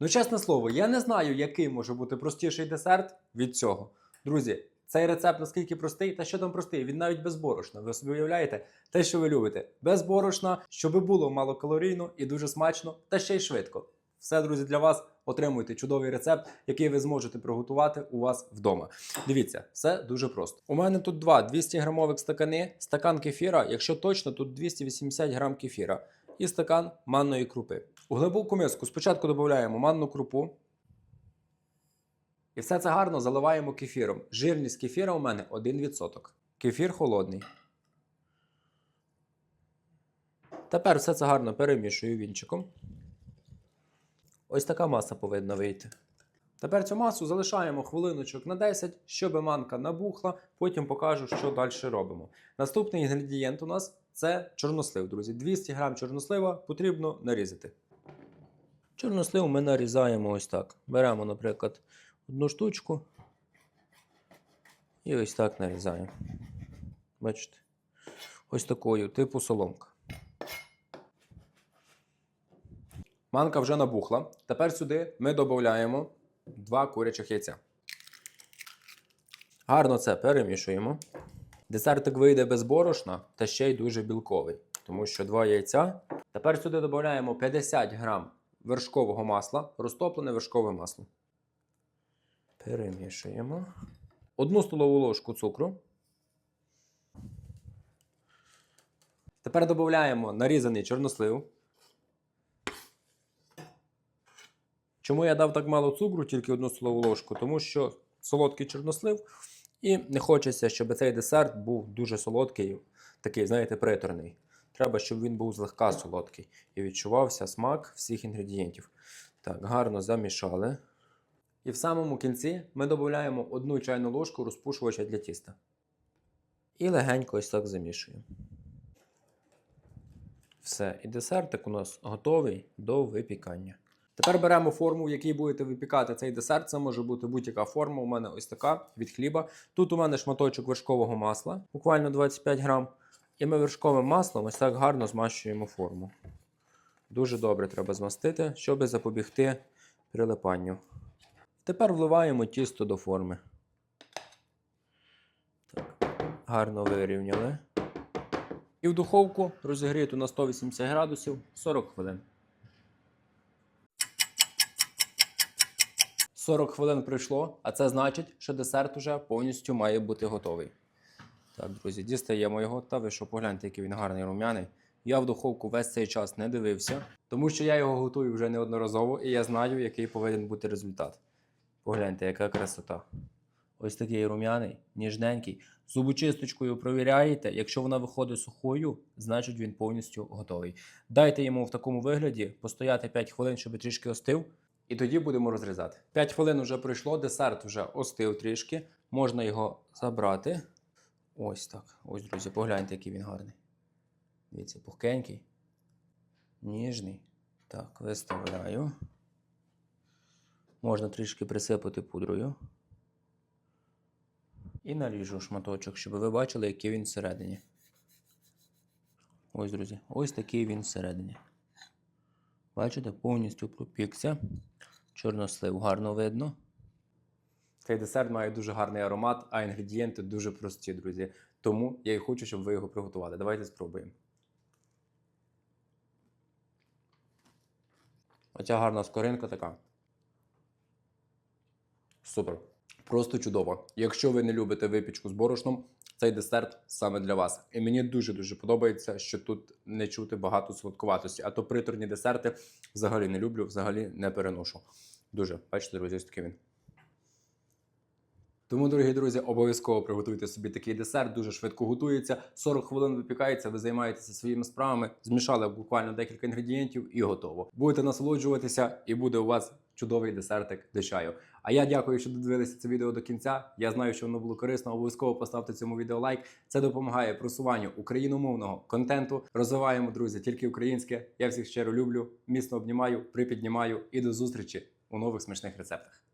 Ну, чесне слово, я не знаю, який може бути простіший десерт від цього. Друзі, цей рецепт наскільки простий, та що там простий, він навіть без борошна. Ви собі уявляєте те, що ви любите. Без щоб було малокалорійно і дуже смачно, та ще й швидко. Все, друзі, для вас отримуйте чудовий рецепт, який ви зможете приготувати у вас вдома. Дивіться, все дуже просто. У мене тут два 200 грамових стакани, стакан кефіра, якщо точно, тут 280 грам кефіра і стакан манної крупи. У глибоку миску спочатку додаємо манну крупу. І все це гарно заливаємо кефіром. Жирність кефіра у мене 1%. Кефір холодний. Тепер все це гарно перемішую вінчиком. Ось така маса повинна вийти. Тепер цю масу залишаємо хвилиночок на 10, щоб манка набухла, потім покажу, що далі робимо. Наступний інгредієнт у нас це чорнослив, друзі. 200 г чорнослива потрібно нарізати. Чорнослив ми нарізаємо ось так. Беремо, наприклад, одну штучку і ось так нарізаємо. Бачите? Ось такою, типу соломка. Манка вже набухла. Тепер сюди ми додаємо два курячих яйця. Гарно це перемішуємо. Десертик вийде без борошна та ще й дуже білковий, тому що два яйця. Тепер сюди додаємо 50 грам вершкового масла, розтоплене вершкове масло. Перемішуємо. Одну столову ложку цукру. Тепер додаємо нарізаний чорнослив. Чому я дав так мало цукру, тільки одну столову ложку? Тому що солодкий чорнослив, і не хочеться, щоб цей десерт був дуже солодкий, такий, знаєте, приторний. Треба, щоб він був злегка солодкий і відчувався смак всіх інгредієнтів. Так, гарно замішали. І в самому кінці ми додаємо одну чайну ложку розпушувача для тіста. І легенько ось так замішуємо. Все, і десертик у нас готовий до випікання. Тепер беремо форму, в якій будете випікати цей десерт. Це може бути будь-яка форма. У мене ось така від хліба. Тут у мене шматочок вершкового масла, буквально 25 грам. І ми вершковим маслом ось так гарно змащуємо форму. Дуже добре треба змастити, щоб запобігти прилипанню. Тепер вливаємо тісто до форми. Так, гарно вирівняли. І в духовку розігріту на 180 градусів 40 хвилин. 40 хвилин пройшло, а це значить, що десерт уже повністю має бути готовий. Так, друзі, дістаємо його. Та ви що погляньте, який він гарний рум'яний. Я в духовку весь цей час не дивився, тому що я його готую вже неодноразово і я знаю, який повинен бути результат. Погляньте, яка красота. Ось такий рум'яний, ніжненький. Зубочисточкою провіряєте. Якщо вона виходить сухою, значить він повністю готовий. Дайте йому в такому вигляді постояти 5 хвилин, щоб трішки остив. І тоді будемо розрізати. 5 хвилин вже пройшло, десерт вже остив трішки. Можна його забрати. Ось так. Ось, друзі, погляньте, який він гарний. Дивіться, пухкенький, ніжний. Так, виставляю. Можна трішки присипати пудрою. І наріжу шматочок, щоб ви бачили, який він всередині. Ось, друзі, ось такий він всередині. Бачите, повністю пропікся. Чорнослив гарно видно. Цей десерт має дуже гарний аромат, а інгредієнти дуже прості, друзі. Тому я і хочу, щоб ви його приготували. Давайте спробуємо. Оця гарна скоринка така. Супер. Просто чудово. Якщо ви не любите випічку з борошном, цей десерт саме для вас. І мені дуже-дуже подобається, що тут не чути багато солодкуватості. А то приторні десерти взагалі не люблю, взагалі не переношу. Дуже, бачите, друзі, ось такий він. Тому, дорогі друзі, обов'язково приготуйте собі такий десерт, дуже швидко готується. 40 хвилин випікається, ви займаєтеся своїми справами, змішали буквально декілька інгредієнтів і готово. Будете насолоджуватися, і буде у вас чудовий десертик до чаю. А я дякую, що додивилися це відео до кінця. Я знаю, що воно було корисно. Обов'язково поставте цьому відео лайк. Це допомагає просуванню україномовного контенту. Розвиваємо, друзі, тільки українське. Я всіх щиро люблю. Міцно обнімаю, припіднімаю і до зустрічі у нових смачних рецептах.